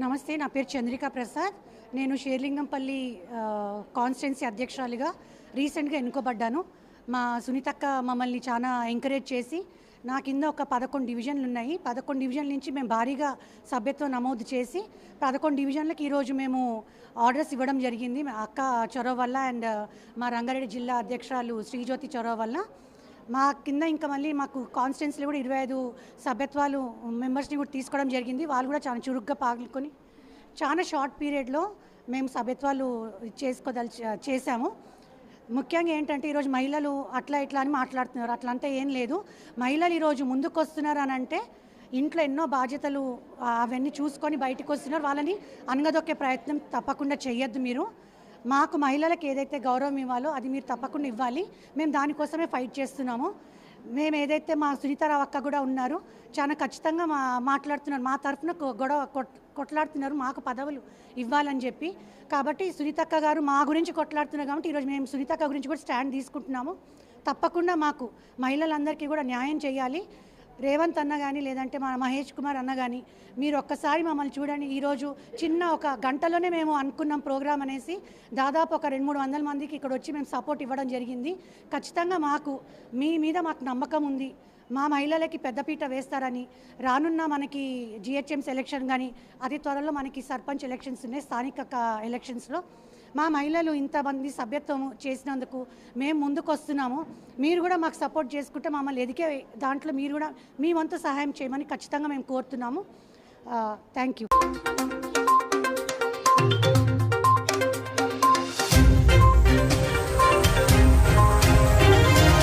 నమస్తే నా పేరు చంద్రికా ప్రసాద్. నేను షేర్లింగంపల్లి కాన్స్టిట్యున్సీ అధ్యక్షురాలిగా రీసెంట్గా ఎన్నుకోబడ్డాను. మా సునీతక్క మమ్మల్ని చాలా ఎంకరేజ్ చేసి నా కింద ఒక పదకొండు డివిజన్లు ఉన్నాయి. పదకొండు డివిజన్ల నుంచి మేము భారీగా సభ్యత్వం నమోదు చేసి పదకొండు డివిజన్లకు ఈరోజు మేము ఆర్డర్స్ ఇవ్వడం జరిగింది. మా అక్క చొరవ వల్ల అండ్ మా రంగారెడ్డి జిల్లా అధ్యక్షురాలు శ్రీజ్యోతి చొరవ వల్ల. మా కింద ఇంకా మళ్ళీ మాకు కాన్స్టిట్యున్సీలో కూడా ఇరవై ఐదు సభ్యత్వాలు మెంబర్స్ని కూడా తీసుకోవడం జరిగింది. వాళ్ళు కూడా చాలా చురుగ్గా పాల్గొని చాలా షార్ట్ పీరియడ్లో మేము సభ్యత్వాలు చేసుకోదల్ చేశాము. ముఖ్యంగా ఏంటంటే ఈరోజు మహిళలు అట్లా ఇట్లా అని మాట్లాడుతున్నారు. అట్లా అంటే ఏం లేదు. మహిళలు ఈరోజు ముందుకు వస్తున్నారు అని అంటే ఇంట్లో ఎన్నో బాధ్యతలు అవన్నీ చూసుకొని బయటకు వస్తున్నారు వాళ్ళని అనగదొక్కే ప్రయత్నం తప్పకుండా చేయొద్దు మీరు. మాకు మహిళలకు ఏదైతే గౌరవం ఇవ్వాలో అది మీరు తప్పకుండా ఇవ్వాలి. మేము దానికోసమే ఫైట్ చేస్తున్నాము. మేము ఏదైతే మా సునీతారావు అక్క కూడా ఉన్నారు చాలా ఖచ్చితంగా మా మాట్లాడుతున్నారు మా తరఫున గొడవ కొట్- కొట్లాడుతున్నారు మాకు పదవులు ఇవ్వాలని చెప్పి. కాబట్టి సునీతక్క గారు మా గురించి కొట్లాడుతున్నారు కాబట్టి ఈరోజు మేము సునీతక్క గురించి కూడా స్టాండ్ తీసుకుంటున్నాము. తప్పకుండా మాకు మహిళలందరికీ కూడా న్యాయం చేయాలి. రేవంత్ అన్న కానీ లేదంటే మన మహేష్ కుమార్ అన్న కానీ మీరు ఒక్కసారి మమ్మల్ని చూడండి. ఈరోజు చిన్న ఒక గంటలోనే మేము అనుకున్నాం ప్రోగ్రామ్ అనేసి. దాదాపు ఒక రెండు మూడు వందల మందికి ఇక్కడ వచ్చి మేము సపోర్ట్ ఇవ్వడం జరిగింది. ఖచ్చితంగా మాకు మీ మీద మాకు నమ్మకం ఉంది. మా మహిళలకి పెద్దపీట వేస్తారని రానున్న మనకి జిహెచ్ఎం ఎలక్షన్ కానీ అతి త్వరలో మనకి సర్పంచ్ ఎలక్షన్స్ ఉన్నాయి స్థానిక ఎలక్షన్స్లో మా మహిళలు ఇంతమంది సభ్యత్వం చేసినందుకు మేము ముందుకు వస్తున్నాము మీరు కూడా మాకు సపోర్ట్ చేసుకుంటే మమ్మల్ని ఎదిగే దాంట్లో మీరు కూడా మీ వంతు సహాయం చేయమని ఖచ్చితంగా మేము కోరుతున్నాము. Thank you